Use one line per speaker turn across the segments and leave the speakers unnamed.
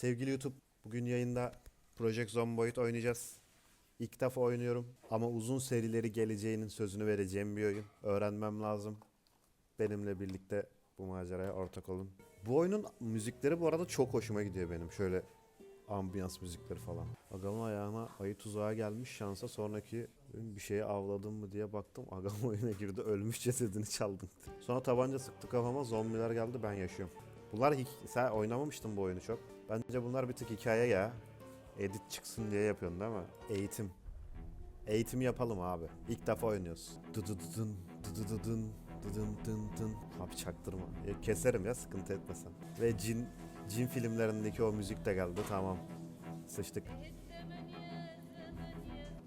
Sevgili YouTube, bugün yayında Project Zomboid oynayacağız. İlk defa oynuyorum ama uzun serileri geleceğinin sözünü vereceğim bir oyun. Öğrenmem lazım. Benimle birlikte bu maceraya ortak olun. Bu oyunun müzikleri bu arada çok hoşuma gidiyor benim. Şöyle ambiyans müzikleri falan. Agamın ayağına ayı tuzağa gelmiş şansa sonraki bir şeye avladım mı diye baktım. Agam oyuna girdi ölmüş cesedini çaldım. Sonra tabanca sıktı kafama zombiler geldi ben yaşıyorum. Bunlar sen oynamamıştın bu oyunu çok. Bence bunlar bir tık hikaye ya. Edit çıksın diye yapıyorsun değil mi? Eğitim. Eğitim yapalım abi. İlk defa oynuyoruz. Dıdıdıdın, dıdıdıdın, dıdın dın dın. Abi çaktırma. Ya keserim ya sıkıntı etmesen. Ve cin cin filmlerindeki o müzik de geldi tamam. Sıçtık.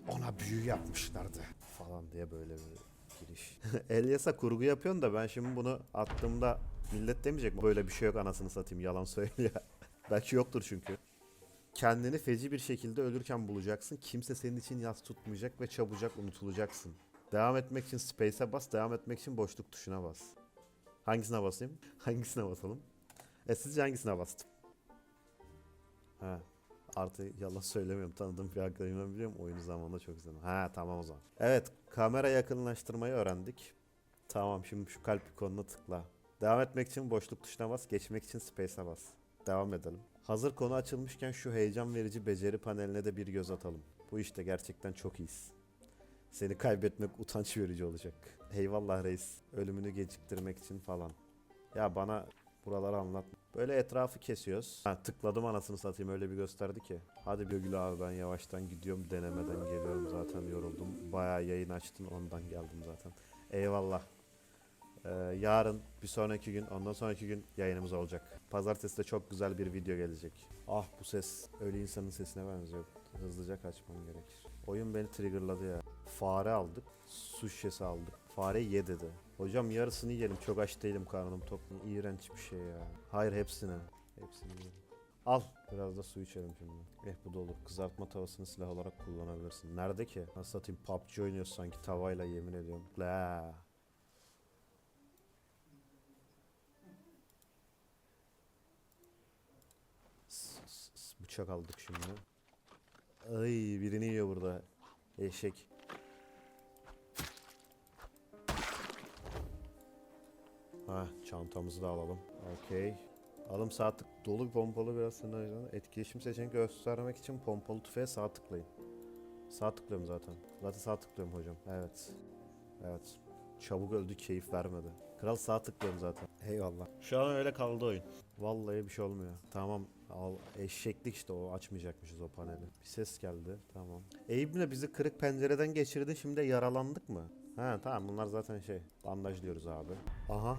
Ona büyü yapmışlardı falan diye böyle bir giriş. Elyas'a kurgu yapıyorsun da ben şimdi bunu attığımda millet demeyecek mi? Böyle bir şey yok anasını satayım yalan söylüyor. Belki yoktur çünkü. Kendini feci bir şekilde ölürken bulacaksın. Kimse senin için yas tutmayacak ve çabucak unutulacaksın. Devam etmek için space'e bas, devam etmek için boşluk tuşuna bas. Hangisine basayım? Hangisine basalım? E sizce hangisine bastım? Ha. Artı yalan söylemiyorum. Tanıdığım bir arkadaşımdan biliyorum. Oyunu zamanında çok izledim. Ha tamam o zaman. Evet. Kamera yakınlaştırmayı öğrendik. Tamam şimdi şu kalp ikonuna tıkla. Devam etmek için boşluk tuşuna bas. Geçmek için space'e bas. Devam edelim. Hazır konu açılmışken şu heyecan verici beceri paneline de bir göz atalım. Bu işte gerçekten çok iyiyiz. Seni kaybetmek utanç verici olacak. Eyvallah reis. Ölümünü geciktirmek için falan. Ya bana buraları anlat. Böyle etrafı kesiyoruz. Ha, tıkladım anasını satayım öyle bir gösterdi ki. Hadi bir gül abi ben yavaştan gidiyorum denemeden geliyorum zaten yoruldum. Bayağı yayın açtın ondan geldim zaten. Eyvallah. Ee, yarın bir sonraki gün ondan sonraki gün yayınımız olacak. Pazartesi de çok güzel bir video gelecek. Ah bu ses ölü insanın sesine benziyor. Hızlıca kaçmam gerekir. Oyun beni triggerladı ya. Fare aldık. Su şişesi aldık. Fare ye dedi. Hocam yarısını yiyelim. Çok aç değilim karnım tok. İğrenç bir şey ya. Hayır hepsini. Hepsini yiyelim. Al. Biraz da su içelim şimdi. Eh bu da olur. Kızartma tavasını silah olarak kullanabilirsin. Nerede ki? Nasıl satayım? PUBG oynuyoruz sanki tavayla yemin ediyorum. La. Bıçak aldık şimdi. Ay birini yiyor burada. Eşek. Ha çantamızı da alalım. Okey. Alım sağ tık dolu pompalı biraz sınırlı. Etkileşim seçeneği göstermek için pompalı tüfeğe sağ tıklayın. Sağ tıklıyorum zaten. Zaten sağ tıklıyorum hocam. Evet. Evet. Çabuk öldü keyif vermedi. Kral sağ tıklıyorum zaten. Eyvallah. Şu an öyle kaldı oyun. Vallahi bir şey olmuyor. Tamam al eşeklik işte o açmayacakmışız o paneli. Bir ses geldi. Tamam. Eyüp'le bizi kırık pencereden geçirdi. Şimdi yaralandık mı? Ha tamam bunlar zaten şey. Bandaj diyoruz abi. Aha.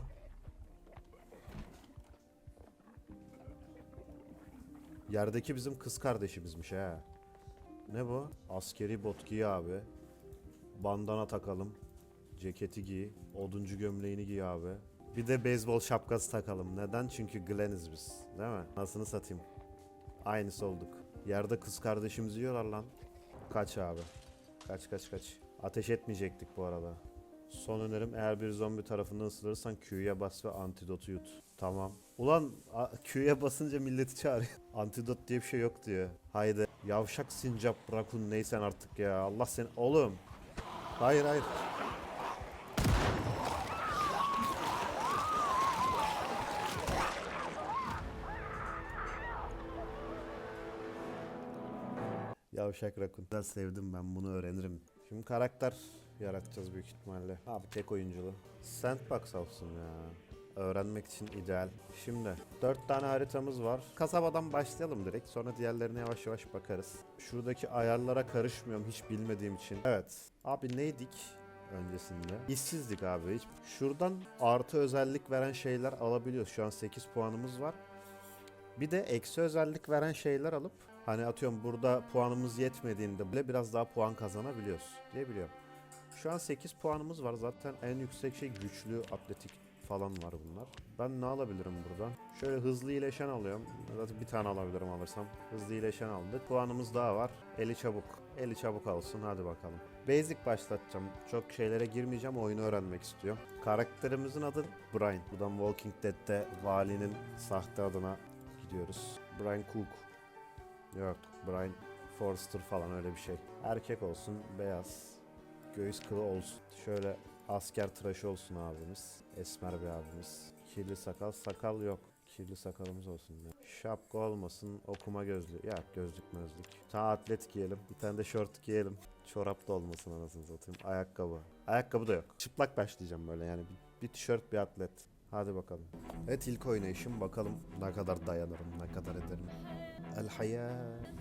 Yerdeki bizim kız kardeşimizmiş ha. Ne bu? Askeri bot giy abi. Bandana takalım. Ceketi giy. Oduncu gömleğini giy abi. Bir de beyzbol şapkası takalım. Neden? Çünkü Gleniz biz. Değil mi? Nasılını satayım? Aynısı olduk. Yerde kız kardeşimizi yiyorlar lan. Kaç abi. Kaç kaç kaç. Ateş etmeyecektik bu arada. Son önerim eğer bir zombi tarafından ısırırsan Q'ya bas ve antidotu yut. Tamam. Ulan Q'ya basınca milleti çağırıyor. Antidot diye bir şey yok diyor. Haydi. Yavşak sincap rakun neysen artık ya. Allah seni... Oğlum. Hayır hayır. Yavşak rakun. Da sevdim ben bunu öğrenirim. Şimdi karakter yaratacağız büyük ihtimalle. Abi tek oyunculu. Sandbox olsun ya. Öğrenmek için ideal. Şimdi 4 tane haritamız var. Kasabadan başlayalım direkt. Sonra diğerlerine yavaş yavaş bakarız. Şuradaki ayarlara karışmıyorum hiç bilmediğim için. Evet. Abi neydik? öncesinde. İşsizdik abi hiç. Şuradan artı özellik veren şeyler alabiliyoruz. Şu an 8 puanımız var. Bir de eksi özellik veren şeyler alıp hani atıyorum burada puanımız yetmediğinde bile biraz daha puan kazanabiliyoruz diye biliyorum. Şu an 8 puanımız var. Zaten en yüksek şey güçlü atletik falan var bunlar. Ben ne alabilirim buradan? Şöyle hızlı iyileşen alıyorum. Zaten bir tane alabilirim alırsam. Hızlı iyileşen aldık. Puanımız daha var. Eli çabuk. Eli çabuk alsın. Hadi bakalım. Basic başlatacağım. Çok şeylere girmeyeceğim. Oyunu öğrenmek istiyorum. Karakterimizin adı Brian. Buradan Walking Dead'de valinin sahte adına gidiyoruz. Brian Cook. Yok Brian Forster falan öyle bir şey. Erkek olsun beyaz. Göğüs kılı olsun. Şöyle asker tıraşı olsun abimiz. Esmer bir abimiz. Kirli sakal. Sakal yok. Kirli sakalımız olsun ya. Şapka olmasın. Okuma gözlüğü. Ya gözlük mözlük. Ta atlet giyelim. Bir tane de şort giyelim. Çorap da olmasın anasını satayım. Ayakkabı. Ayakkabı da yok. Çıplak başlayacağım böyle yani. Bir, bir tişört bir atlet. Hadi bakalım. Evet ilk oynayışım. Bakalım ne kadar dayanırım, ne kadar ederim. El hayat.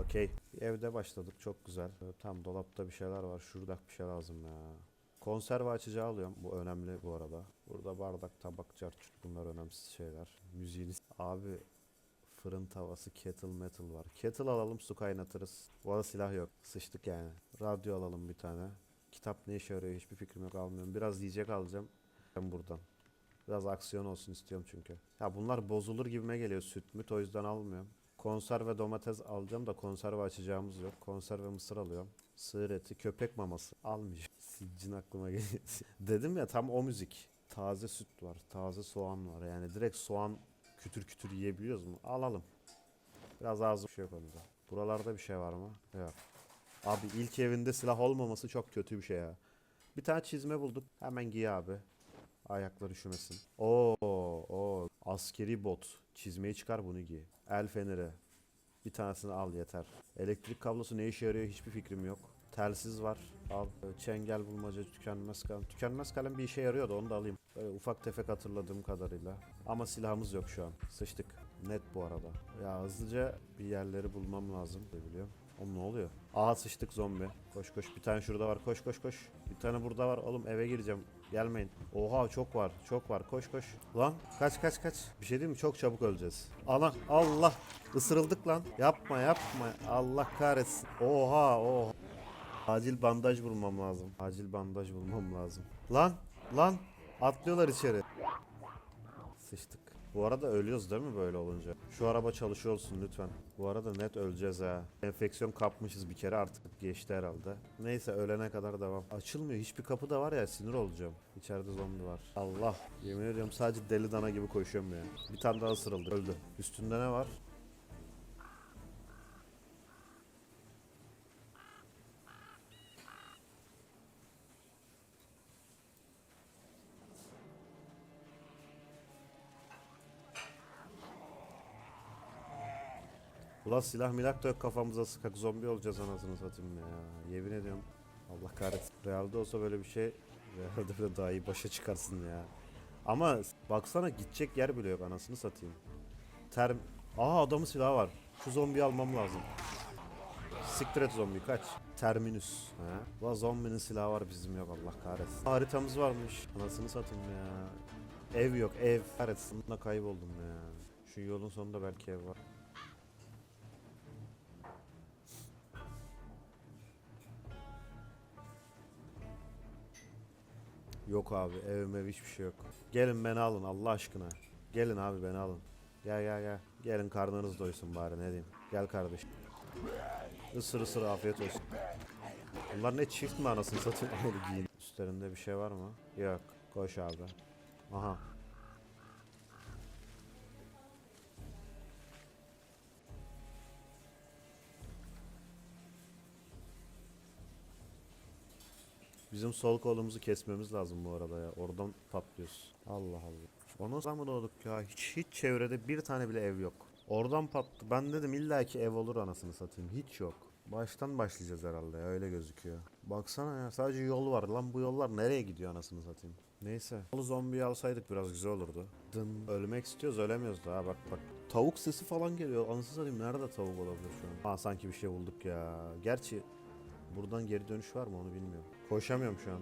Okey. Evde başladık. Çok güzel. Tam dolapta bir şeyler var. Şurada bir şey lazım ya. Konserve açacağı alıyorum. Bu önemli bu arada. Burada bardak, tabak, çarçurt bunlar önemsiz şeyler. Müziğiniz. Abi fırın tavası, kettle metal var. Kettle alalım su kaynatırız. Arada silah yok. Sıçtık yani. Radyo alalım bir tane. Kitap ne işe yarıyor hiçbir fikrim yok almıyorum. Biraz yiyecek alacağım. Ben buradan. Biraz aksiyon olsun istiyorum çünkü. Ya bunlar bozulur gibime geliyor süt müt o yüzden almıyorum. Konserve domates alacağım da konserve açacağımız yok. Konserve mısır alıyorum. Sığır eti, köpek maması almayacağım. Siccin aklıma geliyor. Dedim ya tam o müzik. Taze süt var, taze soğan var. Yani direkt soğan kütür kütür yiyebiliyoruz mu? Alalım. Biraz ağzım bir şey yok. Buralarda bir şey var mı? Yok. Abi ilk evinde silah olmaması çok kötü bir şey ya. Bir tane çizme bulduk. Hemen giy abi. Ayaklar üşümesin. Oo, o askeri bot. Çizmeyi çıkar bunu giy. El feneri. Bir tanesini al yeter. Elektrik kablosu ne işe yarıyor hiçbir fikrim yok. Telsiz var. Al. Çengel bulmaca tükenmez kalem. Tükenmez kalem bir işe yarıyordu onu da alayım. Böyle ufak tefek hatırladığım kadarıyla. Ama silahımız yok şu an. Sıçtık. Net bu arada. Ya hızlıca bir yerleri bulmam lazım. Ne biliyorum. Oğlum ne oluyor? Aha sıçtık zombi. Koş koş. Bir tane şurada var. Koş koş koş. Bir tane burada var. Oğlum eve gireceğim. Gelmeyin. Oha çok var. Çok var. Koş koş. Lan kaç kaç kaç. Bir şey değil mi? Çok çabuk öleceğiz. Ana Allah. Isırıldık lan. Yapma yapma. Allah kahretsin. Oha oha. Acil bandaj bulmam lazım. Acil bandaj bulmam lazım. Lan lan. Atlıyorlar içeri. Sıçtık. Bu arada ölüyoruz değil mi böyle olunca? Şu araba çalışıyor olsun lütfen. Bu arada net öleceğiz ha. Enfeksiyon kapmışız bir kere artık geçti herhalde. Neyse ölene kadar devam. Açılmıyor. Hiçbir kapı da var ya sinir olacağım. İçeride zombi var. Allah. Yemin ediyorum sadece deli dana gibi koşuyorum ya. Bir tane daha ısırıldı. Öldü. Üstünde ne var? Ulan silah milak da yok kafamıza sıkak zombi olacağız anasını satayım ya. Yemin ediyorum. Allah kahretsin. Realde olsa böyle bir şey Realde bile daha iyi başa çıkarsın ya. Ama baksana gidecek yer bile yok anasını satayım. Term... Aa adamın silahı var. Şu zombiyi almam lazım. Siktir et zombi kaç. Terminus. Ha? Ulan zombinin silahı var bizim yok Allah kahretsin. Haritamız varmış. Anasını satayım ya. Ev yok ev. Kahretsin. Buna kayboldum ya. Şu yolun sonunda belki ev var. Yok abi evim ev hiçbir şey yok. Gelin beni alın Allah aşkına. Gelin abi beni alın. Gel gel gel. Gelin karnınız doysun bari ne diyeyim. Gel kardeşim. Isır ısır afiyet olsun. Bunlar ne çift mi anasını satayım ayrı giyin. Üstlerinde bir şey var mı? Yok. Koş abi. Aha. Bizim sol kolumuzu kesmemiz lazım bu arada ya. Oradan patlıyoruz. Allah Allah. Ona zaman doğduk ya. Hiç hiç çevrede bir tane bile ev yok. Oradan patlı. Ben dedim illaki ev olur anasını satayım. Hiç yok. Baştan başlayacağız herhalde ya öyle gözüküyor. Baksana ya sadece yol var. Lan bu yollar nereye gidiyor anasını satayım. Neyse. Yolu zombiyi alsaydık biraz güzel olurdu. Dın. Ölmek istiyoruz ölemiyoruz daha bak bak. Tavuk sesi falan geliyor. Anasını satayım nerede tavuk olabilir şu an? Aa sanki bir şey bulduk ya. Gerçi Buradan geri dönüş var mı onu bilmiyorum. Koşamıyorum şu an.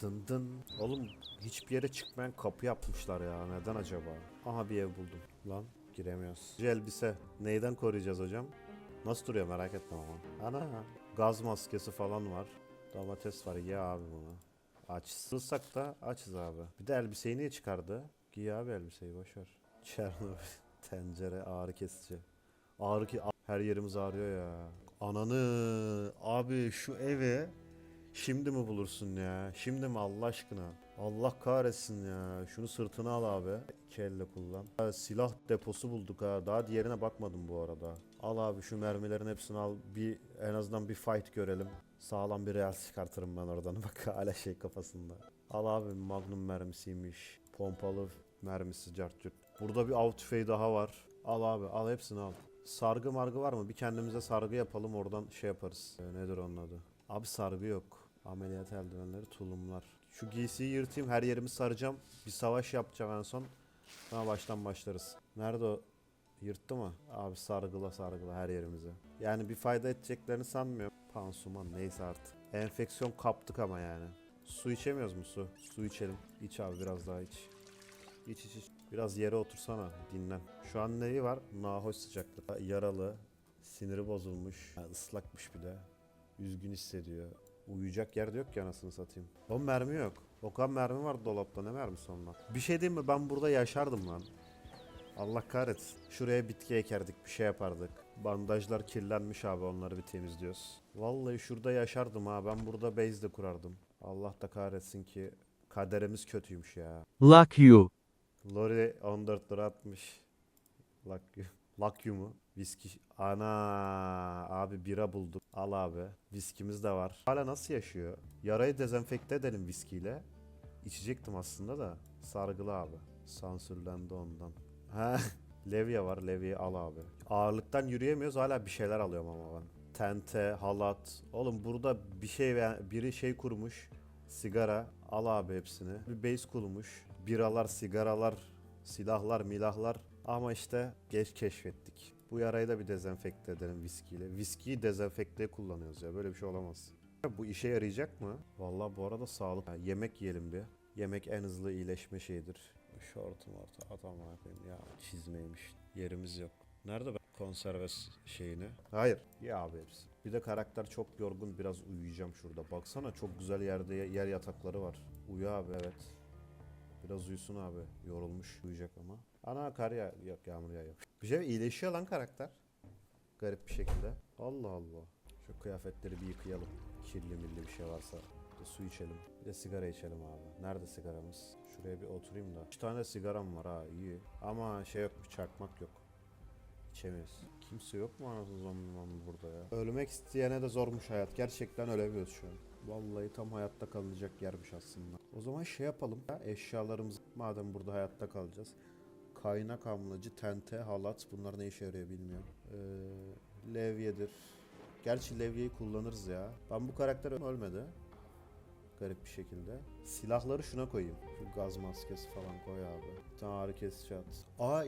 Dın dın. Oğlum hiçbir yere çıkmayan kapı yapmışlar ya. Neden acaba? Aha bir ev buldum. Lan giremiyoruz. Elbise. Neyden koruyacağız hocam? Nasıl duruyor merak etme ama. Ana. Gaz maskesi falan var. Domates var. Ye abi bunu. Aç. Sırsak da açız abi. Bir de elbiseyi niye çıkardı? Giy abi elbiseyi boşver. Çernobil. Tencere ağrı kesici. Ağrı ki her yerimiz ağrıyor ya. Ananı abi şu eve şimdi mi bulursun ya? Şimdi mi Allah aşkına? Allah kahretsin ya. Şunu sırtına al abi. İki elle kullan. Silah deposu bulduk ha. Daha diğerine bakmadım bu arada. Al abi şu mermilerin hepsini al. Bir en azından bir fight görelim. Sağlam bir real çıkartırım ben oradan. Bak hala şey kafasında. Al abi magnum mermisiymiş. Pompalı mermisi cartçut. Burada bir av tüfeği daha var. Al abi al hepsini al. Sargı margı var mı? Bir kendimize sargı yapalım oradan şey yaparız. Ee, nedir onun adı? Abi sargı yok. Ameliyat eldivenleri, tulumlar. Şu giysiyi yırtayım her yerimi saracağım. Bir savaş yapacağım en son. Sonra baştan başlarız. Nerede o? Yırttı mı? Abi sargıla sargıla her yerimize. Yani bir fayda edeceklerini sanmıyorum. Pansuman neyse artık. Enfeksiyon kaptık ama yani. Su içemiyoruz mu su? Su içelim. İç abi biraz daha iç. İç iç iç. Biraz yere otursana dinlen. Şu an neyi var? Nahoş sıcaklık. Yaralı. Siniri bozulmuş. Ha, ıslakmış bir de. Üzgün hissediyor. Uyuyacak yerde yok ki anasını satayım. O mermi yok. Okan mermi var dolapta ne mermisi onlar? Bir şey diyeyim mi ben burada yaşardım lan. Allah kahretsin. Şuraya bitki ekerdik bir şey yapardık. Bandajlar kirlenmiş abi onları bir temizliyoruz. Vallahi şurada yaşardım ha ben burada base de kurardım. Allah da kahretsin ki kaderimiz kötüymüş ya.
Luck you.
Lori 14 lira atmış. Lucky mu? Viski. Ana abi bira bulduk. Al abi. Viskimiz de var. Hala nasıl yaşıyor? Yarayı dezenfekte edelim viskiyle. İçecektim aslında da. Sargılı abi. Sansürlendi ondan. Ha. Levye var. Levyeyi al abi. Ağırlıktan yürüyemiyoruz. Hala bir şeyler alıyorum ama ben. Tente, halat. Oğlum burada bir şey biri şey kurmuş. Sigara. Al abi hepsini. Bir base kurmuş. Biralar, sigaralar, silahlar, milahlar. Ama işte geç keşfettik. Bu yarayı da bir dezenfekte edelim viskiyle. Viskiyi dezenfekteye kullanıyoruz ya. Böyle bir şey olamaz. Bu işe yarayacak mı? Vallahi bu arada sağlık. Ha, yemek yiyelim bir. Yemek en hızlı iyileşme şeyidir. Şortum orta at amına koyayım ya çizmeymiş. Yerimiz yok. Nerede ben konserve şeyini? Hayır. Ya abi hepsi. Bir de karakter çok yorgun biraz uyuyacağım şurada. Baksana çok güzel yerde yer yatakları var. Uyu abi evet. Biraz uyusun abi. Yorulmuş uyuyacak ama. Ana kar ya yok yağmur yağıyor. Bir şey iyileşiyor lan karakter. Garip bir şekilde. Allah Allah. Şu kıyafetleri bir yıkayalım. Kirli milli bir şey varsa. Bir su içelim. Bir de sigara içelim abi. Nerede sigaramız? Şuraya bir oturayım da. 3 tane sigaram var ha iyi. Ama şey yok bir çakmak yok. İçemiyoruz. Kimse yok mu anasını zombi burada ya? Ölmek isteyene de zormuş hayat. Gerçekten ölemiyoruz şu an. Vallahi tam hayatta kalınacak yermiş aslında. O zaman şey yapalım. Ya, eşyalarımız madem burada hayatta kalacağız. Kaynak amlacı, tente, halat bunlar ne işe yarıyor bilmiyorum. Ee, levyedir. Gerçi levyeyi kullanırız ya. Ben bu karakter ölmedi. Garip bir şekilde. Silahları şuna koyayım. Şu gaz maskesi falan koy abi. Bir tane ağrı kesici at. Aa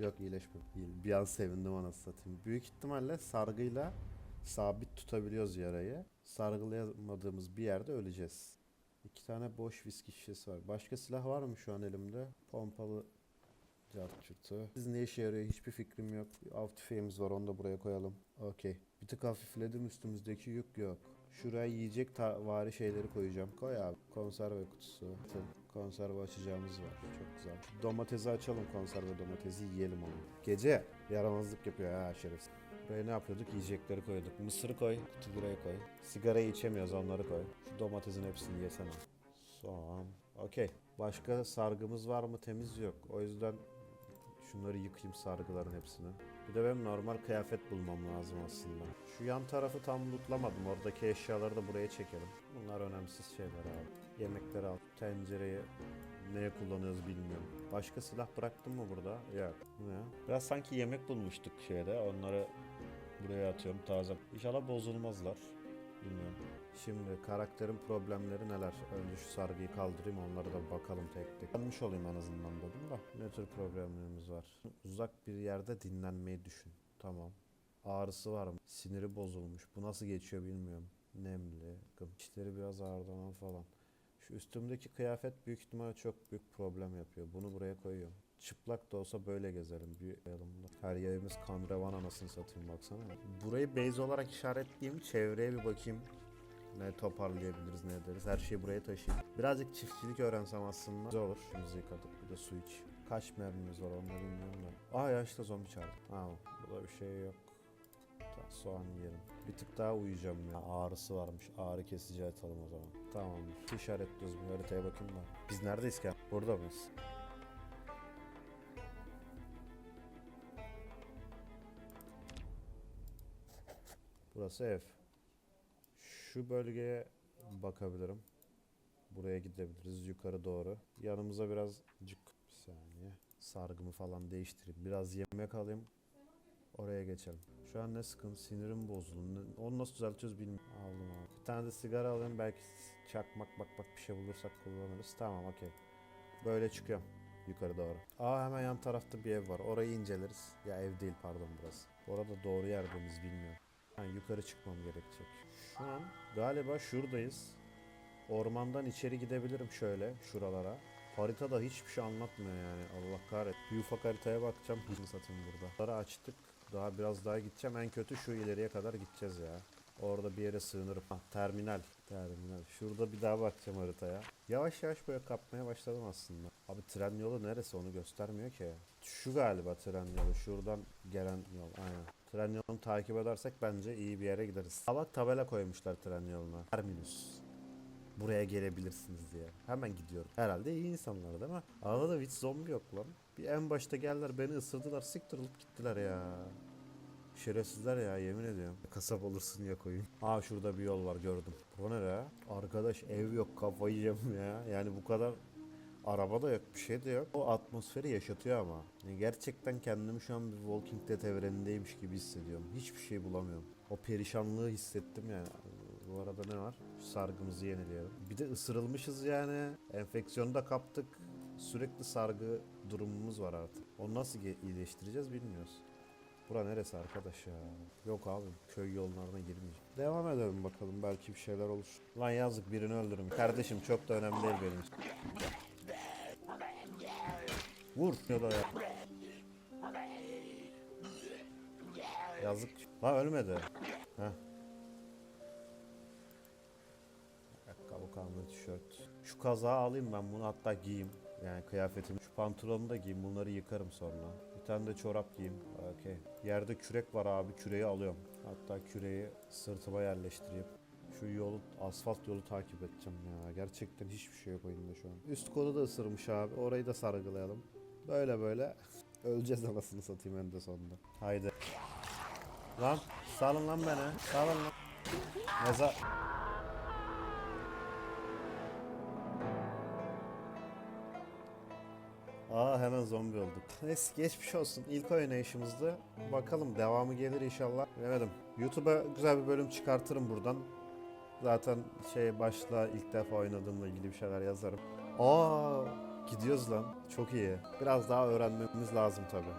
Yok iyileşmedi. İyi. Bir an sevindim anasını satayım. Büyük ihtimalle sargıyla sabit tutabiliyoruz yarayı. Sargılayamadığımız bir yerde öleceğiz. İki tane boş viski şişesi var. Başka silah var mı şu an elimde? Pompalı cartçutu. Siz ne işe yarıyor hiçbir fikrim yok. Bir Av tüfeğimiz var onu da buraya koyalım. Okey. Bir tık hafifledim üstümüzdeki yük yok. Şuraya yiyecek vari şeyleri koyacağım. Koy abi. Konserve kutusu. Konserve açacağımız var. Çok güzel. Domatesi açalım konserve domatesi yiyelim onu. Gece yaramazlık yapıyor ha şerefsiz. Buraya ne yapıyorduk? Yiyecekleri koyduk. Mısırı koy. Kutu koy. Sigarayı içemiyoruz onları koy. Şu domatesin hepsini yesene. Soğan. Okey. Başka sargımız var mı? Temiz yok. O yüzden şunları yıkayayım sargıların hepsini. Bir de benim normal kıyafet bulmam lazım aslında. Şu yan tarafı tam lootlamadım. Oradaki eşyaları da buraya çekelim. Bunlar önemsiz şeyler abi. Yemekleri al. Tencereyi neye kullanıyoruz bilmiyorum. Başka silah bıraktım mı burada? Yok. Ne? Biraz sanki yemek bulmuştuk şeyde. Onları buraya atıyorum taze. İnşallah bozulmazlar. Bilmiyorum. Şimdi karakterin problemleri neler? Önce şu sargıyı kaldırayım onlara da bakalım tek tek. Anlamış olayım en azından dedim da. Ne tür problemlerimiz var? Uzak bir yerde dinlenmeyi düşün. Tamam. Ağrısı var mı? Siniri bozulmuş. Bu nasıl geçiyor bilmiyorum. Nemli. İşleri biraz ağırdanan falan. Şu üstümdeki kıyafet büyük ihtimalle çok büyük problem yapıyor. Bunu buraya koyuyorum. Çıplak da olsa böyle gezerim. Bir yanımda. Her yerimiz kan revan anasını satayım baksana. Burayı base olarak işaretleyeyim. Çevreye bir bakayım. Ne toparlayabiliriz ne ederiz. Her şeyi buraya taşıyayım. Birazcık çiftçilik öğrensem aslında güzel olur. Şunu yıkadık. Bir de su iç. Kaç mermimiz var da bilmiyorum da. Aa ya işte zombi çağırdı. Tamam. Burada bir şey yok. Tamam, soğan yiyelim. Bir tık daha uyuyacağım ya. Ağrısı varmış. Ağrı kesici atalım o zaman. Tamam. İşaretliyoruz bir haritaya bakayım da. Biz neredeyiz ki? Burada mıyız? Burası ev. Şu bölgeye bakabilirim. Buraya gidebiliriz yukarı doğru. Yanımıza biraz cık bir saniye. Sargımı falan değiştireyim. Biraz yemek alayım. Oraya geçelim. Şu an ne sıkıntı? Sinirim bozuldu. Onu nasıl düzeltiyoruz bilmiyorum. Aldım abi. Bir tane de sigara alayım. Belki çakmak bak bak bir şey bulursak kullanırız. Tamam okey. Böyle çıkıyorum. Yukarı doğru. Aa hemen yan tarafta bir ev var. Orayı inceleriz. Ya ev değil pardon burası. Orada doğru yer miyiz bilmiyorum. Yani yukarı çıkmam gerekecek. Şu an galiba şuradayız. Ormandan içeri gidebilirim şöyle şuralara. Haritada hiçbir şey anlatmıyor yani Allah kahret. Bir ufak haritaya bakacağım. Hiç satayım burada. Bunları açtık. Daha biraz daha gideceğim. En kötü şu ileriye kadar gideceğiz ya. Orada bir yere sığınırım. Ah, terminal. Terminal. Şurada bir daha bakacağım haritaya. Yavaş yavaş böyle kapmaya başladım aslında. Abi tren yolu neresi onu göstermiyor ki. Şu galiba tren yolu. Şuradan gelen yol. Aynen. Tren yolunu takip edersek bence iyi bir yere gideriz. Bak tabela koymuşlar tren yoluna. Terminus. Buraya gelebilirsiniz diye. Hemen gidiyorum. Herhalde iyi insanlar değil mi? Arada hiç zombi yok lan. Bir en başta geldiler beni ısırdılar siktir olup gittiler ya. Şerefsizler ya yemin ediyorum. Kasap olursun ya koyun. Aa şurada bir yol var gördüm. Bu ne ya? Arkadaş ev yok kafayı yiyeceğim ya. Yani bu kadar araba da yok bir şey de yok. O atmosferi yaşatıyor ama. Yani gerçekten kendimi şu an bir Walking Dead evrenindeymiş gibi hissediyorum. Hiçbir şey bulamıyorum. O perişanlığı hissettim yani. Bu arada ne var? Sargımızı yenileyelim. Bir de ısırılmışız yani. Enfeksiyonu da kaptık. Sürekli sargı durumumuz var artık. Onu nasıl iyileştireceğiz bilmiyoruz. Bura neresi arkadaş ya? Yok abi köy yollarına girmeyeceğim. Devam edelim bakalım belki bir şeyler olur. Lan yazık birini öldürüm. Kardeşim çok da önemli değil benim. Vur. Yazık. La ölmedi. Heh. Ayakkabı kanlı tişört. Şu kazağı alayım ben bunu hatta giyeyim. Yani kıyafetimi. Şu pantolonu da giyeyim bunları yıkarım sonra. Bir tane de çorap giyeyim. Okey. Yerde kürek var abi küreği alıyorum. Hatta küreği sırtıma yerleştireyim. Şu yolu, asfalt yolu takip edeceğim ya. Gerçekten hiçbir şey yok oyunda şu an. Üst kolu da ısırmış abi. Orayı da sargılayalım. Böyle böyle. Öleceğiz anasını satayım en de sonunda. Haydi. Lan salın lan beni. Salın lan. Meza... Aa hemen zombi olduk. Neyse geçmiş olsun. İlk oynayışımızdı. Bakalım devamı gelir inşallah. Bilemedim. YouTube'a güzel bir bölüm çıkartırım buradan. Zaten şey başla ilk defa oynadığımla ilgili bir şeyler yazarım. Aa gidiyoruz lan. Çok iyi. Biraz daha öğrenmemiz lazım tabii.